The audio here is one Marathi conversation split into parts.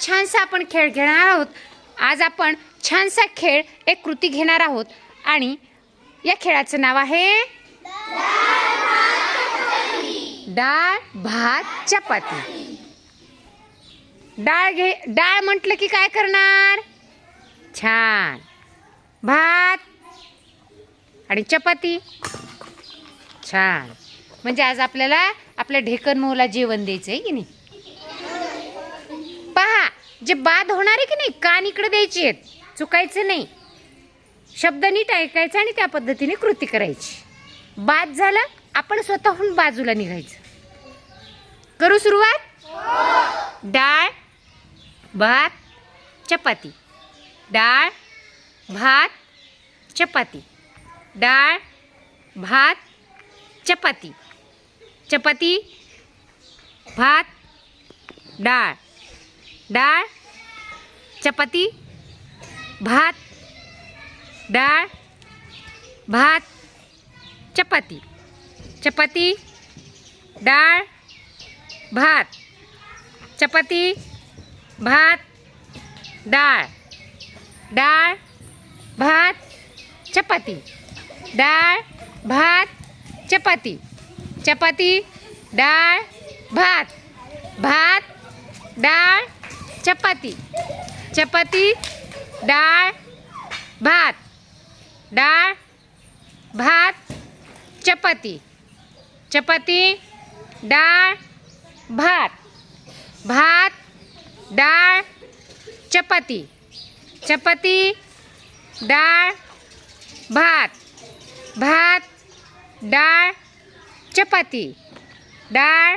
छानसा आपण खेळ घेणार आहोत. आज आपण छानसा खेळ एक कृती घेणार आहोत. आणि या खेळाचं नाव आहे डाळ भात चपाती. डाळ घे डाळ म्हटलं की काय करणार? छान. भात आणि चपाती. छान. म्हणजे आज आपल्याला आपल्या ढेकन मोहला जेवण द्यायचं आहे की नाही? जे बाद होणार आहे की नाही कान इकडे द्यायची आहेत. चुकायचं नाही. शब्द नीट ऐकायचा आणि त्या पद्धतीने कृती करायची. बाद झालं आपण स्वतःहून बाजूला निघायचं. करू सुरुवात? डाळ भात चपाती. डाळ भात चपाती. डाळ भात चपाती. चपाती भात डाळ. डाळ चपाती भात डाळ भात चपाती. चपाती डाळ भात. चपाती भात डाळ. डाळ भात चपाती. डाळ भात चपाती. चपाती डाळ भात. भात डाळ चपाती. चपाती, डाळ, भात. डाळ, भात, चपाती. चपाती, डाळ, भात. भात, डाळ, चपाती. चपाती, डाळ, भात. भात, डाळ, चपाती. डाळ,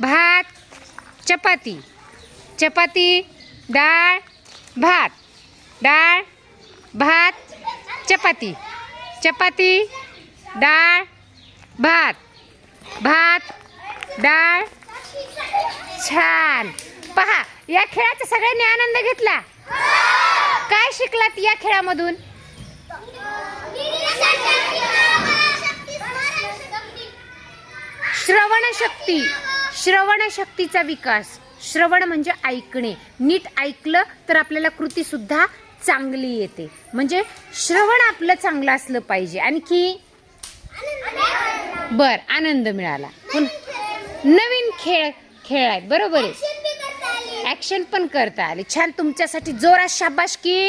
भात, चपाती. चपाती डाळ भात. डाळ भात चपाती. चपाती डाळ भात. भात डाळ छान. पहा या खेळाचा सगळ्यांनी आनंद घेतला. काय शिकलात या खेळामधून? श्रवण शक्ती श्रवण शक्तीचा विकास. श्रवण म्हणजे ऐकणे. नीट ऐकलं तर आपल्याला कृती सुद्धा चांगली येते. म्हणजे श्रवण आपलं चांगलं असलं पाहिजे. आणखी? बर आनंद मिळाला. नवीन खेळ खेळ आहेत. बरोबर आहे. ऍक्शन पण करता आले. छान तुमच्यासाठी जोरात शाबासकी.